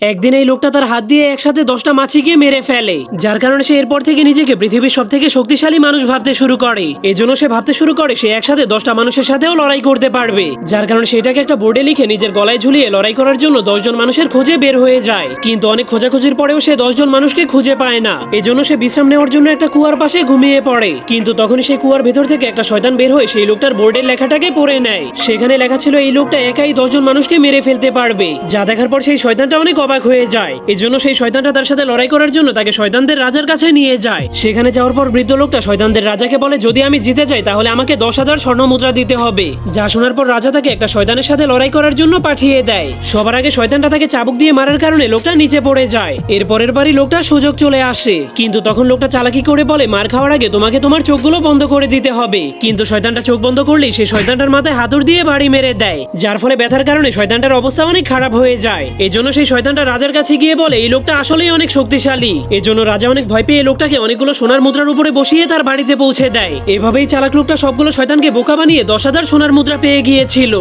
একদিন এই লোকটা তার হাত দিয়ে একসাথে দশটা মাছিকে মেরে ফেলে, যার কারণে সে এরপর থেকে নিজেকে পৃথিবীর সব থেকে শক্তিশালী মানুষ ভাবতে শুরু করে। এজন্য সে ভাবতে শুরু করে সে একসাথে দশটা মানুষের সাথেও লড়াই করতে পারবে, যার কারণে সেটাকে একটা বোর্ডে লিখে নিজের গলায় ঝুলিয়ে লড়াই করার জন্য দশজন মানুষের খোঁজে বের হয়ে যায়। কিন্তু অনেক খোঁজাখুঁজির পরেও সে দশজন মানুষকে খুঁজে পায় না। এজন্য সে বিশ্রাম নেওয়ার জন্য একটা কুয়ার পাশে ঘুমিয়ে পড়ে। কিন্তু তখনই সেই কুয়ার ভেতর থেকে একটা শয়তান বের হয়ে সেই লোকটার বোর্ডের লেখাটাকে পড়ে নেয়। সেখানে লেখা ছিল, এই লোকটা একাই দশজন মানুষকে মেরে ফেলতে পারবে। যা দেখার পর সেই শয়তানটা অনেক অবাক হয়ে যায়। এজন্য সেই শয়তানটা তার সাথে লড়াই করার জন্য তাকে শয়তানদের রাজার কাছে নিয়ে যায়। সেখানে যাওয়ার পর বৃদ্ধ লোকটা শয়তানদের রাজাকে বলে, যদি আমি জিতে যাই, তাহলে আমাকে দশ হাজার স্বর্ণ মুদ্রা দিতে হবে। যা শোনার পর রাজা তাকে একটা শয়তানের সাথে লড়াই করার জন্য পাঠিয়ে দেয়। সবার আগে শয়তানটা তাকে চাবুক দিয়ে মারার কারণে লোকটা নিচে পড়ে যায়। এর পরের বারই লোকটার সুযোগ চলে আসে। কিন্তু তখন লোকটা চালাকি করে বলে, মার খাওয়ার আগে তোমাকে তোমার চোখগুলো বন্ধ করে দিতে হবে। কিন্তু শয়তানটা চোখ বন্ধ করলেই সেই শয়তানটার মাথায় হাতুর দিয়ে বাড়ি মেরে দেয়। যার ফলে ব্যথার কারণে শয়তানটার অবস্থা অনেক খারাপ হয়ে যায়। এজন্য সেই শয়তানটা রাজার কাছে গিয়ে বলে, এই লোকটা আসলেই অনেক শক্তিশালী। এজন্য রাজা অনেক ভয় পেয়ে লোকটাকে অনেকগুলো সোনার মুদ্রার উপরে বসিয়ে তার বাড়িতে পৌঁছে দেয়। এভাবেই চালাক লোকটা সবগুলো শয়তানকে বোকা বানিয়ে দশ হাজার সোনার মুদ্রা পেয়ে গিয়েছিল।